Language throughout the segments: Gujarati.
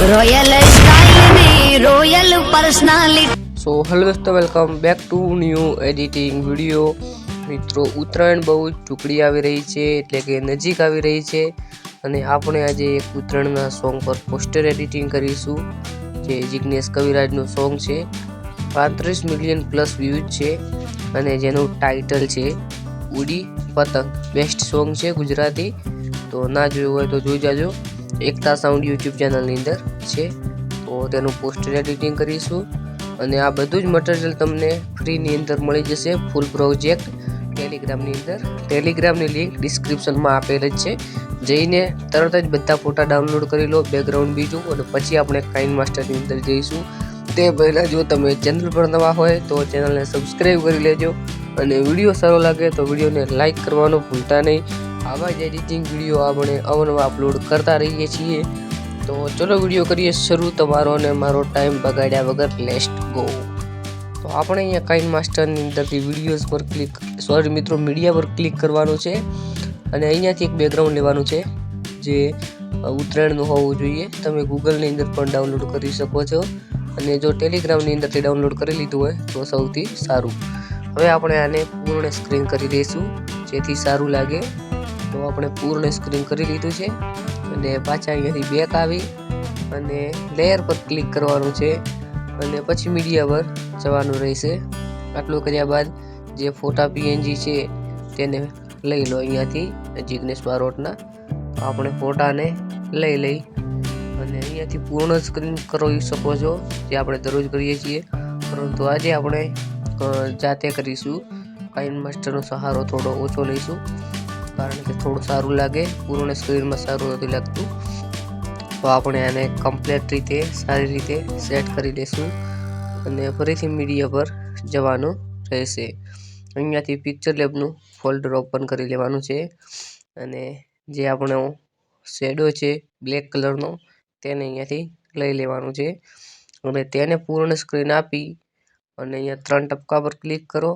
Royal royal personality so hello દોસ્તો welcome back to new editing video મિત્રો, ઉત્તરાયણ બહુ જ ટુકડી આવી રહી છે, એટલે કે નજીક આવી રહી છે. અને આપણે આજે એક ઉત્તરાયણના સોંગ પર પોસ્ટર એડિટિંગ કરીશું, જે જિગ્નેશ કવિરાજનું સોંગ છે. પાંત્રીસ મિલિયન પ્લસ વ્યૂઝ છે, અને જેનું ટાઇટલ છે, ઉડી પતંગ. બેસ્ટ સોંગ છે ગુજરાતી. તો ના જોયું હોય તો જોઈ જાજો. એકતા સાઉન્ડ યુટ્યુબ ચેનલની અંદર છે. તો તેનું પોસ્ટર એડિટિંગ કરીશું. અને આ બધું જ મટીરિયલ તમને ફ્રીની અંદર મળી જશે. ફૂલ પ્રોજેક્ટ ટેલિગ્રામની અંદર. ટેલિગ્રામની લિંક ડિસ્ક્રિપ્શનમાં આપેલ જ છે. જઈને તરત જ બધા ફોટા ડાઉનલોડ કરી લો બેકગ્રાઉન્ડ બીજું, અને પછી આપણે કાઇન માસ્ટરની અંદર જઈશું. તે પહેલાં જો તમે ચેનલ પર નવા હોય, તો ચેનલને સબસ્ક્રાઈબ કરી લેજો. અને વીડિયો સારો લાગે, તો વિડીયોને લાઇક કરવાનું ભૂલતા નહીં. આવા જ એડિટિંગ વીડિયો આપણે અવનવા અપલોડ કરતા રહીએ છીએ. તો ચલો વીડિયો કરીએ શરૂ. તમારો અને મારો ટાઈમ બગાડ્યા વગર લેસ્ટ ગો તો આપણે અહીંયા કાઇન માસ્ટરની અંદરથી વિડીયોઝ પર ક્લિક સોરી મિત્રો મીડિયા પર ક્લિક કરવાનું છે. અને અહીંયાથી એક બેકગ્રાઉન્ડ લેવાનું છે, જે ઉત્તરાયણનું હોવું જોઈએ. તમે ગૂગલની અંદર પણ ડાઉનલોડ કરી શકો છો. અને જો ટેલિગ્રામની અંદરથી ડાઉનલોડ કરી લીધું હોય, તો સૌથી સારું. હવે આપણે આને પૂર્ણ સ્ક્રીન કરી દઈશું, જેથી સારું લાગે. તો આપણે પૂર્ણ સ્ક્રીન કરી લીધું છે. અને પાછા અહીંયાથી બેક આવી અને લેયર પર ક્લિક કરવાનું છે. અને પછી મીડિયા પર જવાનું રહેશે. આટલું કર્યા બાદ જે ફોટા પીએનજી છે તેને લઈ લો અહીંયાથી જિગ્નેશ બારોટના. આપણે ફોટાને લઈ લઈ અને અહીંયાથી પૂર્ણ સ્ક્રીન કરી શકો છો, જે આપણે દરરોજ કરીએ છીએ. પરંતુ આજે આપણે જાતે કરીશું. કાઇન માસ્ટરનો સહારો થોડો ઓછો લઈશું. કારણ કે થોડું સારું લાગે. પૂર્ણ સ્ક્રીનમાં સારું નથી લાગતું. તો આપણે આને કમ્પ્લેટ રીતે, સારી રીતે સેટ કરી દઈશું અને ફરીથી મીડિયા પર જવાનું રહેશે. અહીંયાથી પિક્ચર લેબનું ફોલ્ડર ઓપન કરી લેવાનું છે અને જે આપણો શેડો છે બ્લેક કલરનો તેને અહીંયાથી લઈ લેવાનું છે. અને તેને પૂર્ણ સ્ક્રીન આપી અને અહીંયા ત્રણ ટપકા પર ક્લિક કરો.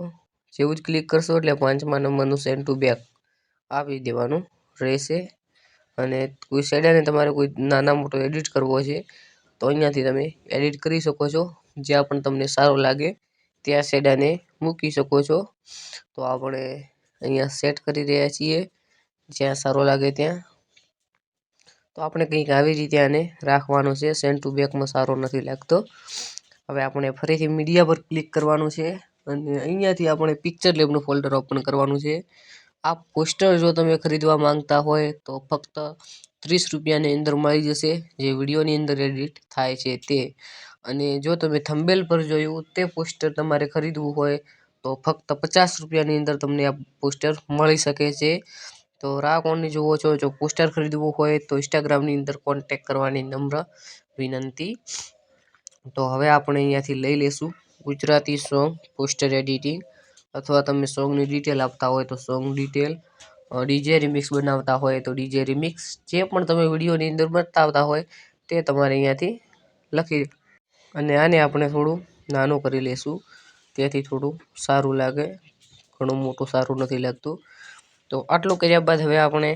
જેવું જ ક્લિક કરશો એટલે પાંચમા નંબરનું સેન્ડ ટુ બેક આપી દેવાનું રહેશે. અને કોઈ શેડાને તમારે કોઈ નાના મોટો એડિટ કરવો છે, તો અહીંયાથી તમે એડિટ કરી શકો છો. જ્યાં પણ તમને સારું લાગે, ત્યાં શેડાને મૂકી શકો છો. તો આપણે અહીંયા સેટ કરી રહ્યા છીએ. જ્યાં સારો લાગે ત્યાં. તો આપણે કંઈક આવી રીતે આને રાખવાનું છે. સેન્ટ ટુ બેકમાં સારો નથી લાગતો. હવે આપણે ફરીથી મીડિયા પર ક્લિક કરવાનું છે. અને અહીંયાથી આપણે પિક્ચર લેબનું ફોલ્ડર ઓપન કરવાનું છે. આ પોસ્ટર જો તમે ખરીદવા માંગતા હોય તો ફક્ત ત્રીસ રૂપિયાની અંદર મળી જશે, જે વિડીયોની અંદર એડિટ થાય છે તે. અને જો તમે થંબેલ પર જોયું તે પોસ્ટર તમારે ખરીદવું હોય તો ફક્ત પચાસ રૂપિયાની અંદર તમને આ પોસ્ટર મળી શકે છે. તો રાહ કોને જુઓ છો, જો પોસ્ટર ખરીદવું હોય તો ઇન્સ્ટાગ્રામની અંદર કોન્ટેક કરવાની નમ્ર વિનંતી. તો હવે આપણે અહીંયાથી લઈ લેશું ગુજરાતી સોંગ પોસ્ટર એડિટિંગ. અથવા તમે સોંગની ડિટેલ આપતા હોય તો સોંગ ડિટેલ ડીજે રિમિક્સ બનાવતા હોય તો ડીજે રિમિક્સ જે પણ તમે વિડીયોની અંદર બતાવતા હોય તે તમારે અહીંયાથી લખી અને આને આપણે થોડું નાનું કરી લેશું. તેથી થોડું સારું લાગે. ઘણું મોટું સારું નથી લાગતું. તો આટલું કર્યા બાદ હવે આપણે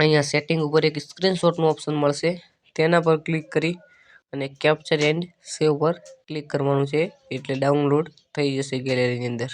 અહીંયા સેટિંગ ઉપર એક સ્ક્રીનશોટનું ઓપ્શન મળશે. તેના પર ક્લિક કરી અને કેપ્ચર એન્ડ સેવ પર ક્લિક કરવાનું છે. એટલે ડાઉનલોડ થઈ જશે ગેલેરીની અંદર